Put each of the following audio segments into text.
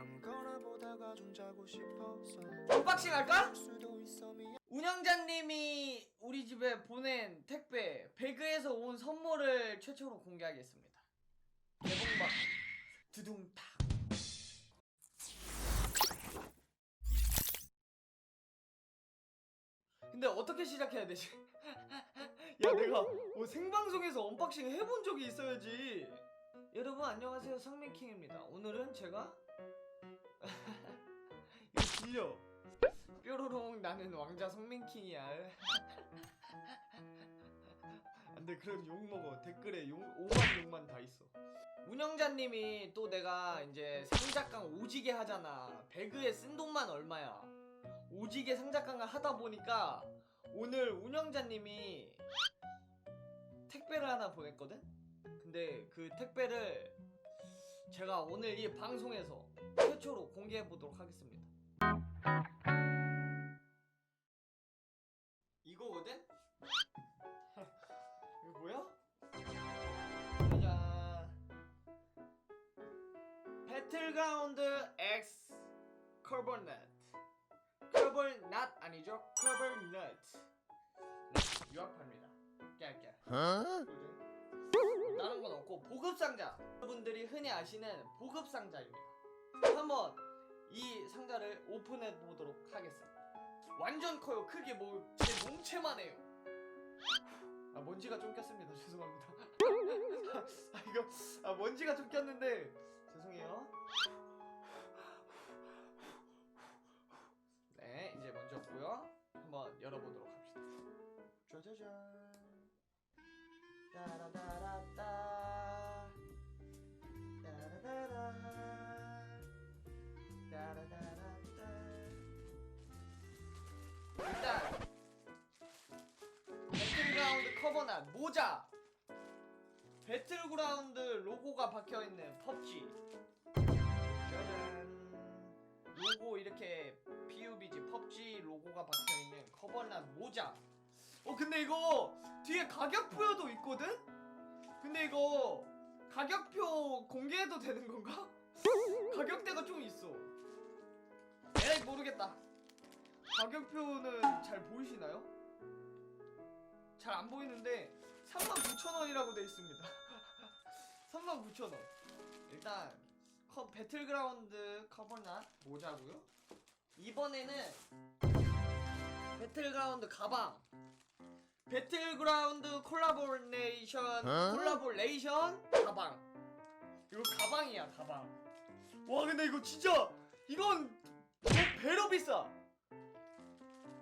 아무거나 보다가 좀 자고 싶어서 언박싱 할까? 수도 있어 미안 운영자님이 우리 집에 보낸 택배 배그에서 온 선물을 최초로 공개하겠습니다. 개봉박 두둥탁. 근데 어떻게 시작해야 되지? 야 내가 뭐 생방송에서 언박싱 해본 적이 있어야지. 여러분 안녕하세요 상민킹입니다. 오늘은 제가 이거 들려. 뾰로롱 나는 왕자 성민킹이야. 안돼 그런 욕 먹어 댓글에 욕 오만 욕만 다 있어. 운영자님이 또 내가 이제 상작강 오지게 하잖아. 배그에 쓴 돈만 얼마야. 오지게 상작강을 하다 보니까 오늘 운영자님이 택배를 하나 보냈거든. 근데 그 택배를 제가 오늘 이 방송에서 최초로 공개해 보도록 하겠습니다. 이거거든? 이거 뭐야? 짜잔 배틀그라운드 X 커버넛 커버넛 아니죠? 커버넛 네, 유학파입니다 깨알깨알 다른 건 없고 보급상자. 여러분들이 흔히 아시는 보급상자입니다. 한번 이 상자를 오픈해 보도록 하겠습니다. 완전 커요. 크기 뭐제 몸체만 해요. 아 먼지가 좀 꼈습니다. 죄송합니다. 아 이거 아 먼지가 좀 꼈는데 죄송해요. 네 이제 먼저 없고요. 한번 열어보도록 합시다. 짜자잔. 따라다 커버난 모자. 배틀그라운드 로고가 박혀있는 펍지. 짜잔. 로고 이렇게 PUBG 펍지 로고가 박혀있는 커버난 모자. 어 근데 이거 뒤에 가격표도 있거든? 근데 이거 가격표 공개해도 되는 건가? 가격대가 좀 있어. 에이 모르겠다. 가격표는 잘 보이시나요? 잘 안 보이는데 39,000원이라고 돼 있습니다. 39,000원. 일단 커, 배틀그라운드 커버낫 모자고요. 이번에는 배틀그라운드 가방. 배틀그라운드 콜라보레이션 콜라보레이션 가방. 이거 가방이야 가방. 와 근데 이거 진짜 이건 뭐 배로 비싸.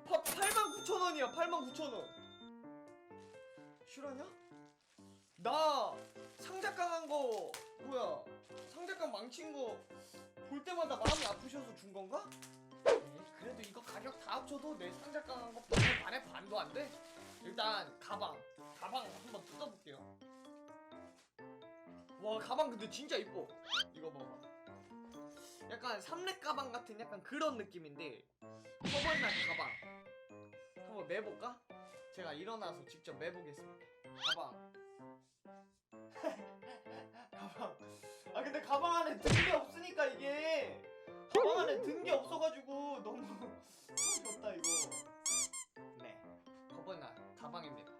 89,000원이야 89,000원 실화냐? 나 상작강 한거 뭐야 상작강 망친 거 볼 때마다 마음이 아프셔서 준 건가? 에이, 그래도 이거 가격 다 합쳐도 내 상작강 한거 반에 반도 안 돼? 일단 가방 가방 한번 뜯어볼게요 와 가방 근데 진짜 이뻐 이거 봐봐 약간 삼렙 가방 같은 약간 그런 느낌인데 커버난 가방 한번 매볼까? 제가 일어나서 직접 매보겠습니다. 가방. 가방. 아 근데 가방 안에 든 게 없으니까 이게 가방 안에 든 게 없어가지고 너무 졌다 이거. 네. 거버나 가방입니다.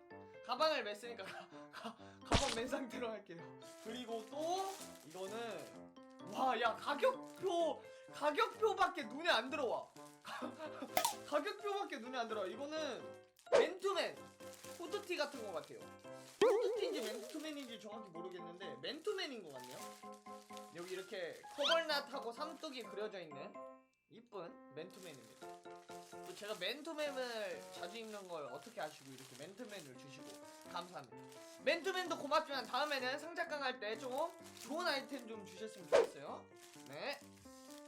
가방을 맸으니까 가, 가, 가방 맨 상태로 할게요. 그리고 또 이거는 와 야 가격표 가격표밖에 눈에 안 들어와. 가격표밖에 눈에 안 들어와. 이거는 맨투맨 후드티 같은 거 같아요. 후드티인지 맨투맨인지 정확히 모르겠는데 맨투맨인 것 같네요. 여기 이렇게 커벌낫하고 삼뚝이 그려져 있는 이쁜 맨투맨입니다. 또 제가 맨투맨을 자주 입는 걸 어떻게 아시고 이렇게 맨투맨을 주시고 감사합니다. 맨투맨도 고맙지만 다음에는 상작강 할 때 좀 좋은 아이템 좀 주셨으면 좋겠어요. 네.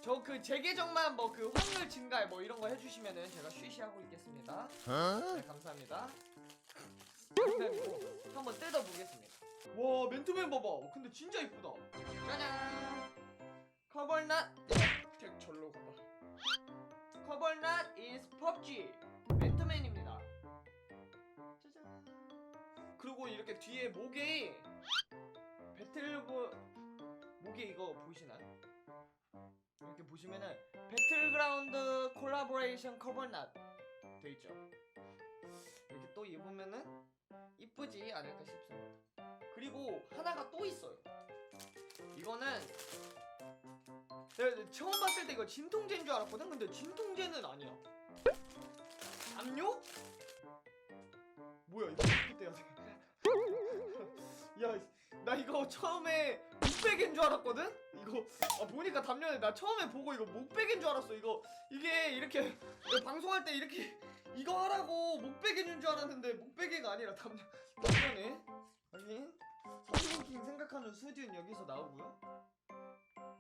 저그제 계정만 뭐 그 확률 증가 뭐 이런 거 해주시면은 제가 쉬쉬하고 있겠습니다. 네 감사합니다. 맨투맨 한번 뜯어보겠습니다. 와 맨투맨 봐봐. 근데 진짜 이쁘다. 짜잔. 커벌낫. 택 절로 가봐. 커벌낫 is PUBG. 맨투맨입니다. 짜잔. 그리고 이렇게 뒤에 목에 배틀브 목에 이거 보이시나요? 이렇게 보시면은 배틀그라운드 콜라보레이션 커버낫 돼 있죠. 이렇게 또 입으면은 이쁘지 않을까 싶습니다. 그리고 하나가 또 있어요. 이거는 내가 처음 봤을 때 이거 진통제인 줄 알았거든. 근데 진통제는 아니야. 담요? 뭐야 이거 어떻게 떼야 돼? 야, 나 이거 처음에 목베개인 줄 알았거든? 이거 아, 보니까 담요네 나 처음에 보고 이거 목베개인 줄 알았어. 이거 이게 이렇게 방송할 때 이렇게 이거 하라고 목베개인 줄 알았는데 목베개가 아니라 담요 담요네. 확인. 성민킹 생각하는 수지는 여기서 나오고요.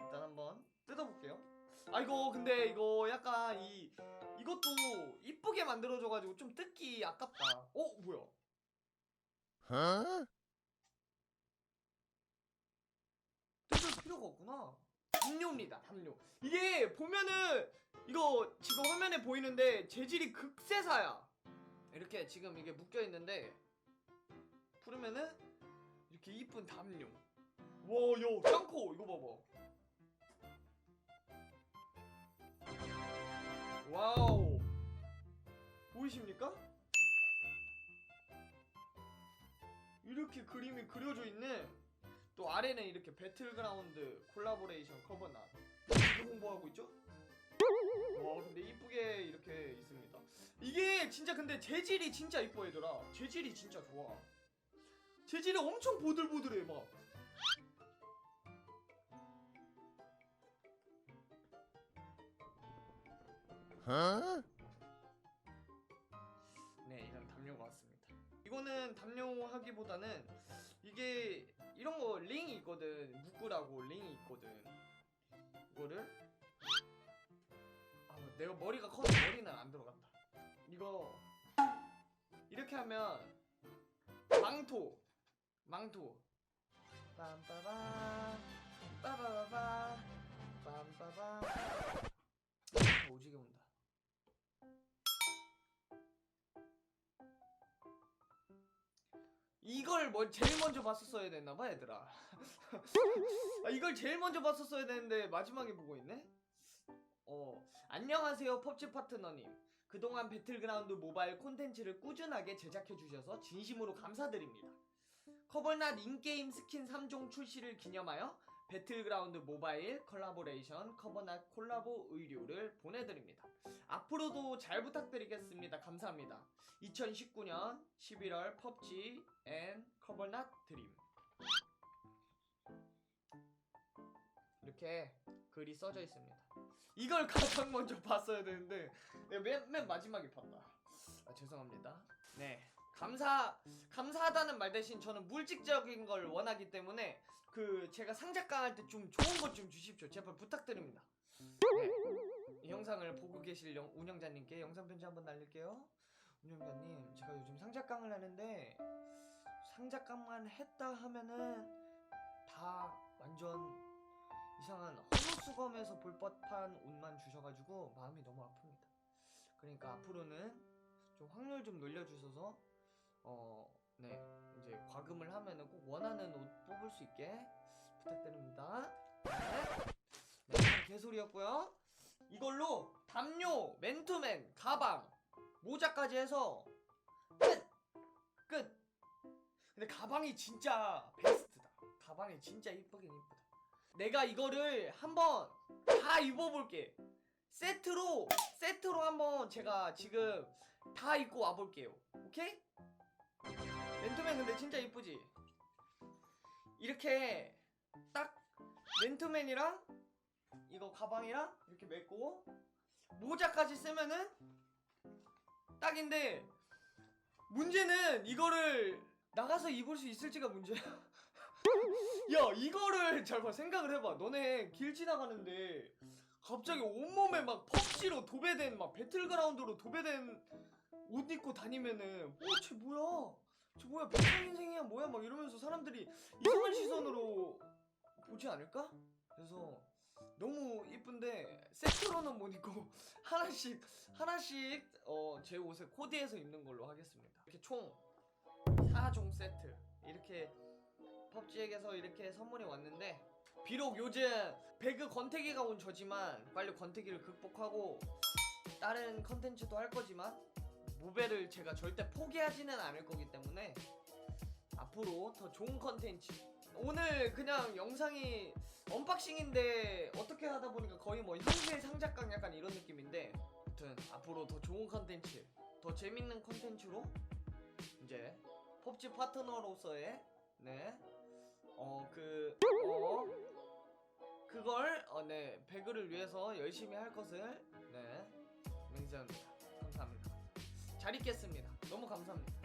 일단 한번 뜯어볼게요. 아 이거 근데 이거 약간 이 이것도 이쁘게 만들어줘가지고 좀 뜯기 아깝다. 어 뭐야? 뜯을 필요가 없구나. 담요입니다, 담요. 이게 보면은 이거 지금 화면에 보이는데 재질이 극세사야. 이렇게 지금 이게 묶여 있는데 풀으면은 이렇게 이쁜 담요. 와, 야, 짱코 이거 봐봐. 와우. 보이십니까? 이렇게 그림이 그려져 있는 또 아래는 이렇게 배틀그라운드 콜라보레이션 커버낫 이거 홍보하고 있죠? 와 근데 이쁘게 이렇게 있습니다. 이게 진짜 근데 재질이 진짜 이뻐 얘들아. 재질이 진짜 좋아. 재질이 엄청 보들보들해 막. 네, 이거는 담요하기보다는 이게 이런 거 링이 있거든. 묶으라고 링이 있거든. 이거를 아, 내가 머리가 커서 머리는 안 들어간다. 이거 이렇게 하면 망토 망토 빰빠밤 빠바바바 빰빠밤 오지게 온다. 이걸 뭐 제일 먼저 봤었어야 됐나봐 얘들아. 아, 이걸 제일 먼저 봤었어야 되는데 마지막에 보고 있네? 어 안녕하세요 펍지 파트너님. 그동안 배틀그라운드 모바일 콘텐츠를 꾸준하게 제작해 주셔서 진심으로 감사드립니다. 커벌낫 인게임 스킨 3종 출시를 기념하여 배틀그라운드 모바일 컬라보레이션 커버낫 콜라보 의류를 보내드립니다 앞으로도 잘 부탁드리겠습니다 감사합니다 2019년 11월 펍지 앤 커버낫 드림 이렇게 글이 써져 있습니다. 이걸 가장 먼저 봤어야 되는데 맨, 맨 마지막에 봤다. 아, 죄송합니다. 네. 감사 감사하다는 말 대신 저는 물질적인 걸 원하기 때문에 그 제가 상작강 할 때 좀 좋은 것 좀 주십시오. 제발 부탁드립니다. 네. 이 영상을 보고 계실 영- 운영자님께 영상 편지 한번 날릴게요. 운영자님, 제가 요즘 상작강을 하는데 상작강만 했다 하면은 다 완전 이상한 허무수검에서 볼 법한 옷만 주셔가지고 마음이 너무 아픕니다. 그러니까 앞으로는 좀 확률 좀 늘려주셔서 어, 네 이제 과금을 하면은 꼭 원하는 옷 뽑을 수 있게 부탁드립니다. 네, 네 개소리였고요. 이걸로 담요, 맨투맨, 가방, 모자까지 해서 끝! 끝! 근데 가방이 진짜 베스트다. 가방이 진짜 이쁘긴 이쁘다. 내가 이거를 한번 다 입어볼게. 세트로, 세트로 한번 제가 지금 다 입고 와볼게요. 오케이? 맨투맨 근데 진짜 이쁘지? 이렇게 딱 맨투맨이랑 이거 가방이랑 이렇게 메고 모자까지 쓰면은 딱인데 문제는 이거를 나가서 입을 수 있을지가 문제야. 야 이거를 잘 봐 생각을 해봐. 너네 길 지나가는데 갑자기 온몸에 막 펍지로 도배된 막 배틀그라운드로 도배된 옷 입고 다니면은 어쟤 뭐야? 저 뭐야 백성 인생이야 뭐야 막 이러면서 사람들이 이상한 시선으로 보지 않을까? 그래서 너무 이쁜데 세트로는 못 입고 하나씩 하나씩 어, 제 옷에 코디해서 입는 걸로 하겠습니다. 이렇게 총 4종 세트 이렇게 펍지에게서 이렇게 선물이 왔는데 비록 요즘 배그 권태기가 온 저지만 빨리 권태기를 극복하고 다른 컨텐츠도 할 거지만 모배를 제가 절대 포기하지는 않을 거기 때문에 앞으로 더 좋은 컨텐츠. 오늘 그냥 영상이 언박싱인데 어떻게 하다 보니까 거의 뭐 형제 상작강 약간 이런 느낌인데 아무튼 앞으로 더 좋은 컨텐츠 더 재밌는 컨텐츠로 이제 펍지 파트너로서의 네어그 어, 그걸 어네 배그를 위해서 열심히 할 것을 네 맹세합니다 잘 있겠습니다. 너무 감사합니다